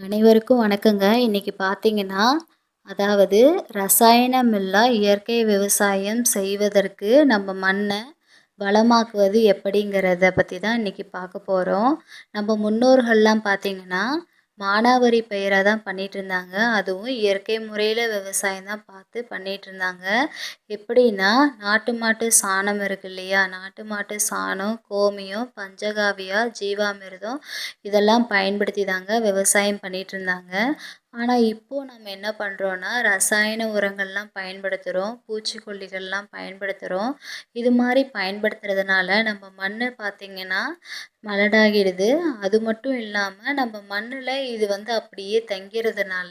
அனைவருக்கும் வணக்கங்க. இன்னைக்கு பார்த்தீங்கன்னா அதாவது ரசாயனமில்லா இயற்கை விவசாயம் செய்வதற்கு நம்ம மண்ணை வளமாக்குவது எப்படிங்கிறத பற்றி தான் இன்றைக்கி பார்க்க போகிறோம் நம்ம முன்னோர்கள்லாம் பார்த்தீங்கன்னா மானாவாரி பயிராக தான் பண்ணிகிட்டு இருந்தாங்க அதுவும் இயற்கை முறையில் விவசாயம் தான் பார்த்து பண்ணிகிட்டு இருந்தாங்க எப்படின்னா நாட்டு மாட்டு சாணம் இருக்கு இல்லையா? நாட்டு மாட்டு சாணம் கோமியம் பஞ்சகாவியா ஜீவாமிர்தம் இதெல்லாம் பயன்படுத்தி தாங்க விவசாயம் பண்ணிகிட்டு இருந்தாங்க ஆனால் இப்போது நம்ம என்ன பண்ணுறோன்னா ரசாயன உரங்கள்லாம் பயன்படுத்துகிறோம் பூச்சிக்கொல்லிகள்லாம் பயன்படுத்துகிறோம் இது மாதிரி பயன்படுத்துறதுனால நம்ம மண் பார்த்திங்கன்னா மலடாகிடுது. அது மட்டும் இல்லாமல் நம்ம மண்ணில் இது வந்து அப்படியே தங்கிறதுனால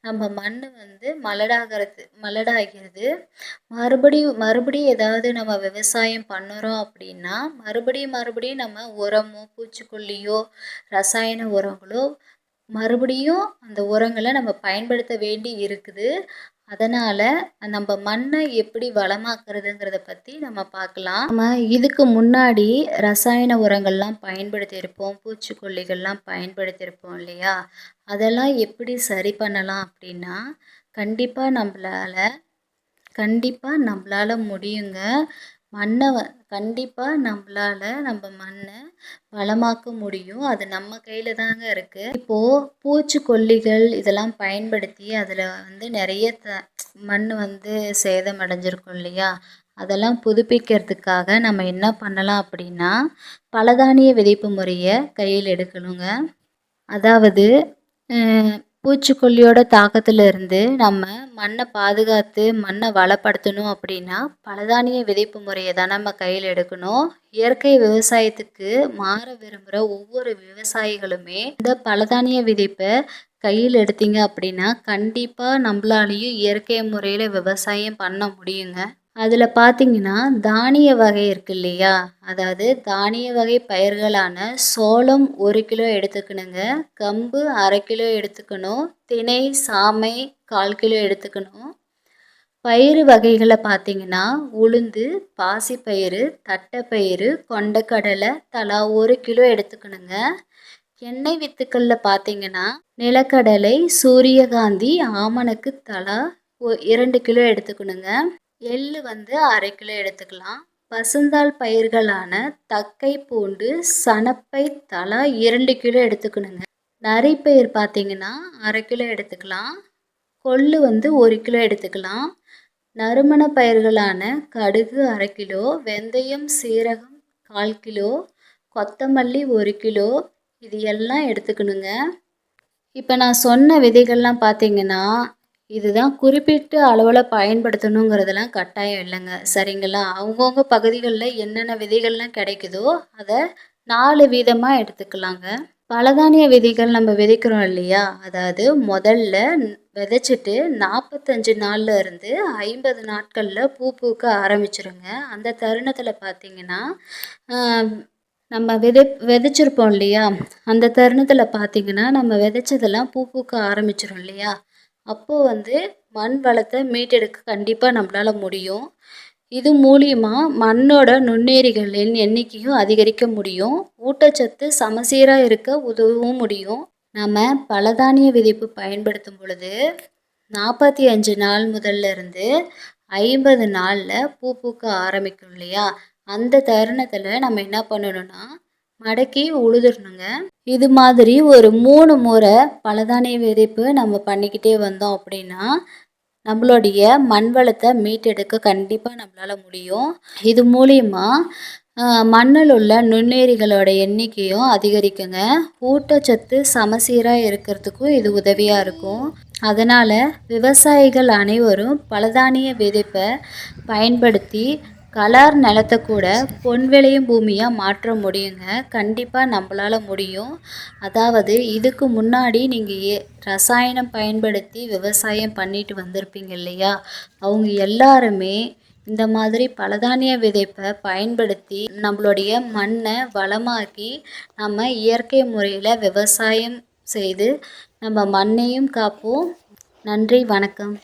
நம்ம மண் வந்து மலடாகிறது மலடாகிறது மறுபடியும் மறுபடியும் ஏதாவது நம்ம விவசாயம் பண்ணுறோம் அப்படின்னா மறுபடியும் மறுபடியும் நம்ம உரமோ பூச்சிக்கொல்லியோ ரசாயன உரங்களோ மறுபடியும் அந்த உரங்களை நம்ம பயன்படுத்த வேண்டி இருக்குது. அதனால் நம்ம மண்ணை எப்படி வளமாக்குறதுங்கிறத பற்றி நம்ம பார்க்கலாம். நம்ம இதுக்கு முன்னாடி ரசாயன உரங்கள்லாம் பயன்படுத்தியிருப்போம். பூச்சிக்கொல்லிகள்லாம் பயன்படுத்தியிருப்போம் இல்லையா? அதெல்லாம் எப்படி சரி பண்ணலாம் அப்படின்னா கண்டிப்பாக நம்மளால் கண்டிப்பாக நம்மளால் முடியுங்க. மண்ணை வ கண்டிப்பாக நம்மளால நம்ம மண்ணை வளமாக்க முடியும். அது நம்ம கையில் தாங்க இருக்குது இப்போது பூச்சிக்கொல்லிகள் இதெல்லாம் பயன்படுத்தி அதில் வந்து நிறைய த மண் வந்து சேதம் அடைஞ்சிருக்கும் இல்லையா? அதெல்லாம் புதுப்பிக்கிறதுக்காக நம்ம என்ன பண்ணலாம் அப்படின்னா பலதானிய விதைப்பு முறையை கையில் எடுக்கணுங்க. அதாவது பூச்சிக்கொல்லியோட தாக்கத்திலிருந்து நம்ம மண்ணை பாதுகாத்து மண்ணை வளப்படுத்தணும் அப்படின்னா பலதானிய விதைப்பு முறையை தான் நம்ம கையில் எடுக்கணும். இயற்கை விவசாயத்துக்கு மாற விரும்புகிற ஒவ்வொரு விவசாயிகளுமே இந்த பலதானிய விதைப்பை கையில் எடுத்தீங்க அப்படின்னா கண்டிப்பாக நம்மளாலையும் இயற்கை முறையில் விவசாயம் பண்ண முடியுங்க. அதில் பார்த்தீங்கன்னா தானிய வகை இருக்கு இல்லையா அதாவது தானிய வகை பயிர்களான சோளம் ஒரு கிலோ எடுத்துக்கணுங்க கம்பு அரை கிலோ எடுத்துக்கணும் தினை சாமை கால் கிலோ எடுத்துக்கணும். பயிறு வகைகளை பார்த்தீங்கன்னா உளுந்து பாசிப்பயிறு தட்டைப்பயிறு கொண்டக்கடலை தலா ஒரு கிலோ எடுத்துக்கணுங்க. எண்ணெய் வித்துக்களில் பார்த்தீங்கன்னா நிலக்கடலை சூரியகாந்தி ஆமணக்கு தலா இரண்டு கிலோ எடுத்துக்கணுங்க. எள்ளு வந்து அரை கிலோ எடுத்துக்கலாம். பசுந்தாள் பயிர்களான தக்கை பூண்டு சணப்பை தலா இரண்டு கிலோ எடுத்துக்கணுங்க. நரிப்பயிர் பார்த்தீங்கன்னா அரை கிலோ எடுத்துக்கலாம். கொள்ளு வந்து ஒரு கிலோ எடுத்துக்கலாம். நறுமண பயிர்களான கடுகு அரை கிலோ வெந்தயம் சீரகம் கால் கிலோ கொத்தமல்லி ஒரு கிலோ இது எல்லாம் எடுத்துக்கணுங்க. இப்போ நான் சொன்ன விதைகள்லாம் பார்த்தீங்கன்னா இதுதான் குறிப்பிட்ட அளவில் பயன்படுத்தணுங்கிறதெல்லாம் கட்டாயம் இல்லைங்க. சரிங்களா? அவங்கவுங்க பகுதிகளில் என்னென்ன விதைகள்லாம் கிடைக்குதோ அதை நாலு விதமாக எடுத்துக்கலாங்க. பலதானிய விதைகள் நம்ம விதைக்கிறோம் இல்லையா? அதாவது முதல்ல விதைச்சிட்டு நாற்பத்தஞ்சு நாளில் இருந்து ஐம்பது நாட்களில் பூ பூக்க ஆரம்பிச்சிருங்க. அந்த தருணத்தில் பார்த்தீங்கன்னா நம்ம விதை விதைச்சிருப்போம் இல்லையா? அந்த தருணத்தில் பார்த்தீங்கன்னா நம்ம விதைச்சதெல்லாம் பூ பூக்க ஆரம்பிச்சிடும் இல்லையா? அப்போது வந்து மண் வளத்தை மீட்டெடுக்க கண்டிப்பாக நம்மளால் முடியும். இது மூலியமாக மண்ணோட நுண்ணேறிகளின் எண்ணிக்கையும் அதிகரிக்க முடியும். ஊட்டச்சத்து சமசீராக இருக்க உதவவும் முடியும். நம்ம பலதானிய விதிப்பு பயன்படுத்தும் பொழுது நாற்பத்தி அஞ்சு நாள் முதல்ல இருந்து ஐம்பது நாளில் பூ பூக்க ஆரம்பிக்கும் இல்லையா? அந்த தருணத்தில் நம்ம என்ன பண்ணணும்னா மடக்கி உழுதுடணுங்க இது மாதிரி ஒரு மூணு முறை பலதானிய விதைப்பு நம்ம பண்ணிக்கிட்டே வந்தோம் அப்படின்னா நம்மளுடைய மண் வளத்தை மீட்டெடுக்க கண்டிப்பாக நம்மளால் முடியும். இது மூலயமா மண்ணில் உள்ள நுண்ணேரிகளோட எண்ணிக்கையும் அதிகரிக்குங்க. ஊட்டச்சத்து சமசீராக இருக்கிறதுக்கும் இது உதவியாக இருக்கும். அதனால் விவசாயிகள் அனைவரும் பலதானிய விதைப்பை பயன்படுத்தி கலார் நிலத்தை கூட பொன் விளையும் பூமியாக மாற்ற முடியுங்க. கண்டிப்பாக நம்மளால் முடியும். அதாவது இதுக்கு முன்னாடி நீங்கள் ஏ ரசாயனம் பயன்படுத்தி விவசாயம் பண்ணிட்டு வந்திருப்பீங்க இல்லையா? அவங்க எல்லாருமே இந்த மாதிரி பலதானிய விதைப்பை பயன்படுத்தி நம்மளுடைய மண்ணை வளமாக்கி நம்ம இயற்கை முறையில் விவசாயம் செய்து நம்ம மண்ணையும் காப்போம். நன்றி வணக்கம்.